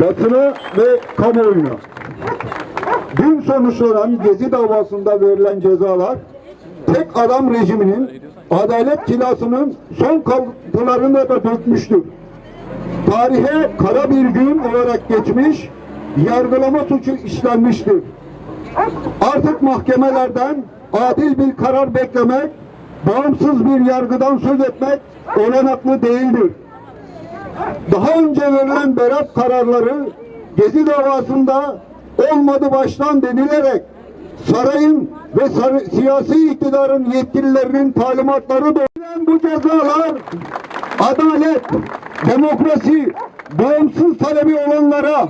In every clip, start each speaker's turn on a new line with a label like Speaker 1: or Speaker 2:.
Speaker 1: basına ve kamuoyuna. Dün sonuçlanan Gezi davasında verilen cezalar tek adam rejiminin adalet kilasının son kalıntılarını da dökmüştür. Tarihe kara bir gün olarak geçmiş, yargılama suçu işlenmiştir. Artık mahkemelerden adil bir karar beklemek, bağımsız bir yargıdan söz etmek olanaklı değildir. Daha önce verilen beraat kararları Gezi davasında olmadı baştan denilerek sarayın ve sarı- siyasi iktidarın yetkililerinin talimatları doğrulan bu cezalar adalet, demokrasi, bağımsız talebi olanlara,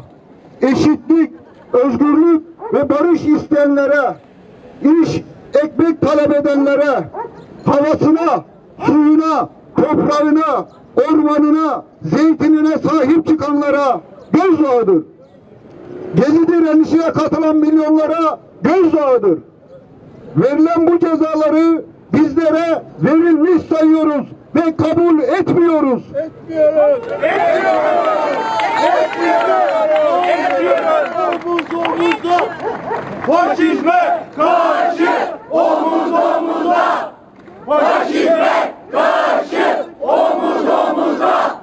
Speaker 1: eşitlik, özgürlük ve barış isteyenlere, iş, ekmek talep edenlere, havasına, suyuna, toprağına, ormanına, zeytinine sahip çıkanlara gözdağıdır. Gezi direnişine katılan milyonlara gözdağıdır. Verilen bu cezaları bizlere verilmiş sayıyoruz ve kabul etmiyoruz.
Speaker 2: Faşizme karşı omuz omuza. Faşizme karşı omuz omuza.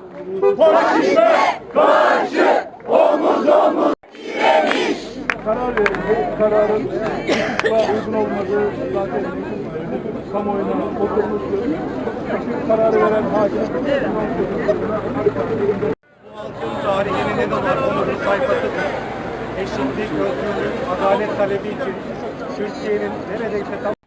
Speaker 2: Faşizme karşı omuz omuza.
Speaker 3: karar verin. Bu kararın uygun olmadığı zaten kamuoyuna oturmuştur. Çünkü kararı veren hakim halkın tarihinin en önemli sayfasıdır. Eşitlik, özgürlük, adalet talebi için Türkiye'nin neredeyse tam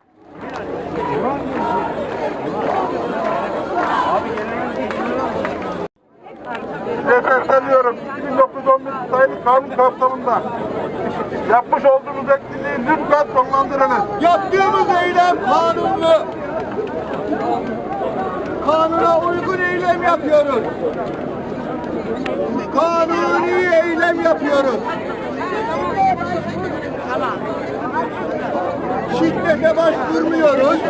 Speaker 3: kapsamında yapmış olduğunuz etkinliği lütfen sonlandırınız.
Speaker 2: Yaptığımız eylem kanunlu. Kanuna uygun eylem yapıyoruz. Kanuni eylem yapıyoruz. Şiddete başvurmuyoruz.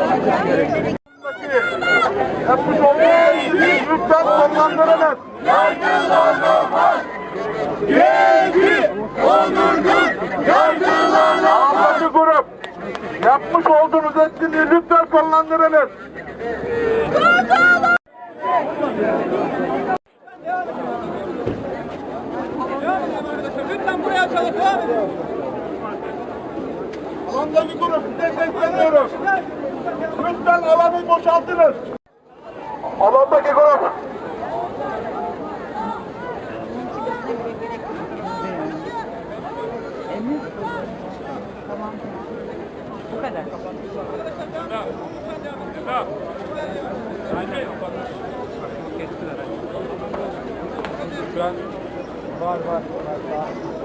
Speaker 3: Yapmış olduğunuz etkinliği lütfen sonlandırınız.
Speaker 2: Gezi onurdur, yargılanamaz.
Speaker 3: Anlaşı grup. Yapmış olduğunuz etkinliği lütfen sonlandırınız.
Speaker 2: Lütfen buraya çalıp devam edin.
Speaker 3: Alandaki grup size sesleniyorum. Lütfen alanı boşaltınız. Var var var
Speaker 4: var.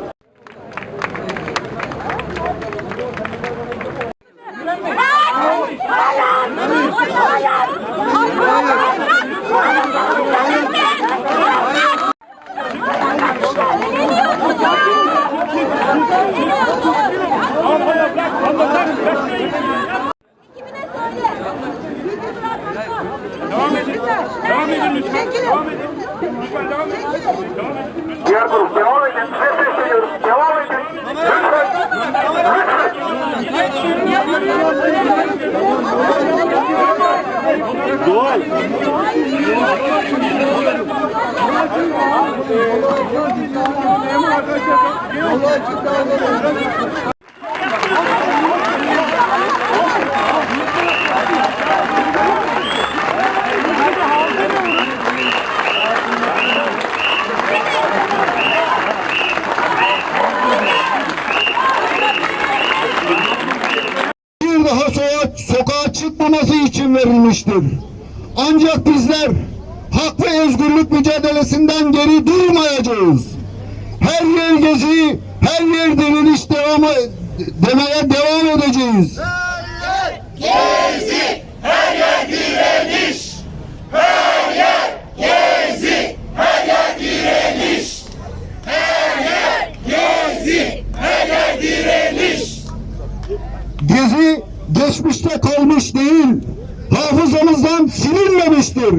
Speaker 4: Devam edin lütfen. Devam edin. Lütfen devam edin. Devam edin.
Speaker 3: Diğer grup devam edin. Size sesleniyoruz. Devam edin. Lütfen.
Speaker 4: Doğal.
Speaker 1: bir daha sokağa, sokağa çıkmaması için verilmiştir. Ancak bizler hak ve özgürlük mücadelesinden geri durmayacağız. Her yer gezi, her yer direniş devamı demeye devam edeceğiz.
Speaker 2: Gezi, her yer direniş. Her yer gezi, her yer direniş. Her yer gezi, her yer direniş.
Speaker 1: Gezi geçmişte kalmış değil, hafızamızdan silinmemiştir.